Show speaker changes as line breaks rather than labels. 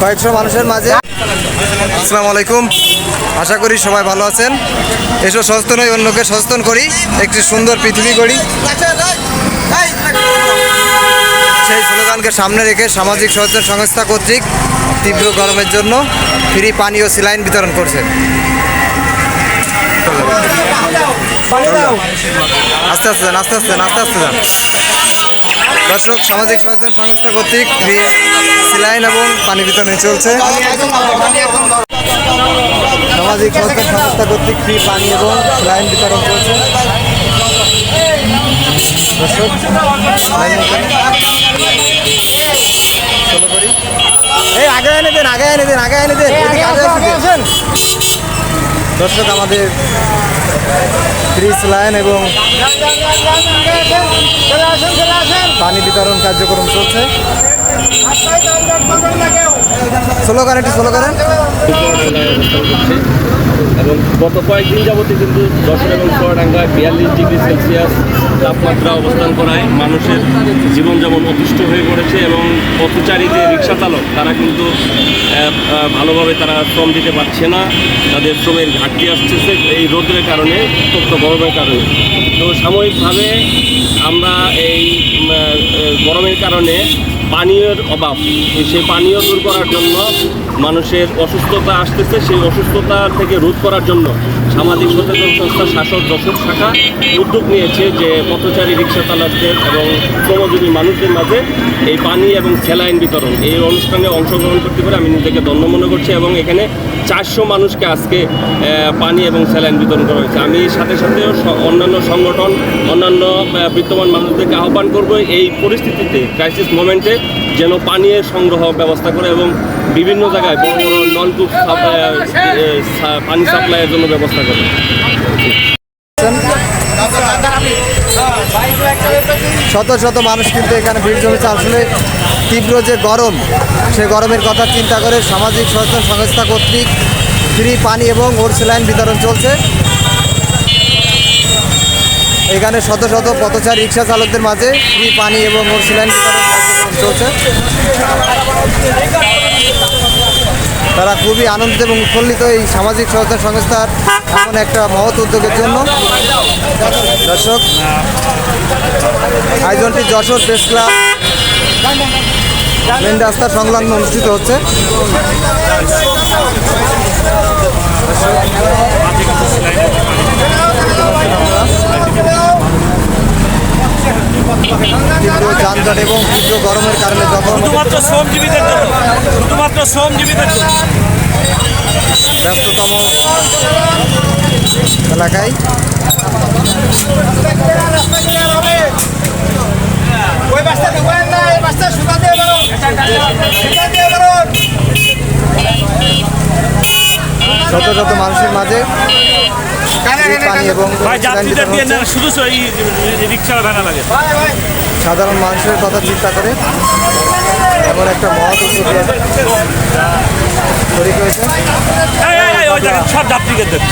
কয়েকশো মানুষের মাঝে। আসসালামু আলাইকুম। আশা করি সবাই ভালো আছেন। এসব সচেতন হয়ে অন্যকে সচেতন করি। একটি সুন্দর পৃথিবী গড়ি। সেই স্লোগানকে সামনে রেখে সামাজিক সচেতন সংস্থা কর্তৃক তীব্র গরমের জন্য ফ্রি পানি ও সিলাইন বিতরণ করছে। আস্তে আস্তে যান, আস্তে আস্তে যান, আস্তে আস্তে যান। দর্শক সামাজিক সচেতন সংস্থা কর্তৃক সিলাইন এবং পানি বিতরণ চলছে সামাজিক সচেতন সংস্থা কর্তৃক ফ্রি পানি এবং সিলাইন বিতরণ চলছে দর্শক। এই আগে এনে দেন আগে এনে দেন আগে এনে দেন এদিকে আগে আসেন। দর্শক আমাদের ফ্রি লাইন এবং পানি বিতরণ কার্যক্রম চলছে। স্লো করেন একটু স্লো করেন
এবং গত কয়েকদিন যাবতীয় কিন্তু যশোর এবং চুয়াডাঙ্গায় বিয়াল্লিশ ডিগ্রি সেলসিয়াস তাপমাত্রা অবস্থান করায় মানুষের জীবন যেমন অতিষ্ঠ হয়ে পড়েছে এবং পথচারী যে রিক্সা চালক, তারা কিন্তু ভালোভাবে তারা শ্রম দিতে পারছে না। তাদের শ্রমের ঘাটতি আসতেছে এই রোদের কারণে উত্তপ্ত গরমের কারণে। তো সাময়িকভাবে আমরা এই গরমের কারণে পানীয়ের অভাব। সেই পানীয় দূর করার জন্য মানুষের অসুস্থতা আসতেছে, সেই অসুস্থতা থেকে রোধ করার জন্য সামাজিক সচেতন সংস্থা শাসক যশোর শাখা উদ্যোগ নিয়েছে যে পথচারী রিক্সা চালকদের এবং শ্রমজীবী মানুষদের মাঝে এই পানি এবং স্যালাইন বিতরণ, এই অনুষ্ঠানে অংশগ্রহণ করতে পারে আমি নিজেকে ধন্য মনে করছি এবং এখানে চারশো মানুষকে আজকে পানি এবং স্যালাইন বিতরণ করা হয়েছে। আমি সাথে সাথে অন্যান্য সংগঠন, অন্যান্য বিত্তমান মানুষদেরকে আহ্বান করব এই পরিস্থিতিতে ক্রাইসিস মোমেন্টে যেন পানীয় সংগ্রহ ব্যবস্থা করে এবং বিভিন্ন জায়গায় বড় বড় নলকূপ পানি সাপ্লাইয়ের জন্য ব্যবস্থা করে
শত শত মানুষ কিন্তু এখানে ভিড় জমেছে। আসলে তীব্র যে গরম, সে গরমের কথা চিন্তা করে সামাজিক সচেতন সংস্থা কর্তৃক ফ্রি পানি এবং ওর স্যালাইন বিতরণ চলছে। এখানে শত শত পথচারী রিক্সা চালকদের মাঝে ফ্রি পানি এবং ওর স্যালাইন বিতরণ চলছে। তারা খুবই আনন্দিত এবং উৎফুল্লিত এই সামাজিক সচেতন সংস্থার এমন একটা মহৎ উদ্যোগের জন্য। দর্শক, আয়োজনটি যশোর প্রেস ক্লাব মেন রাস্তা সংলগ্ন অনুষ্ঠিত হচ্ছে। যানজট এবং গরমের কারণে যখন
শুধুমাত্র শ্রমজীবীদের জন্য শুধুমাত্র শ্রমজীবীদের জন্য।
ব্যস্ততম এলাকায়। শত শত মানুষের মাঝে পানি এবং
শুধু এই রিক্সা ভ্যানা লাগে।
সাধারণ মানুষের কথা চিন্তা করে। এমন একটা মহৎ হয়েছে
সব যাত্রীকে দেন।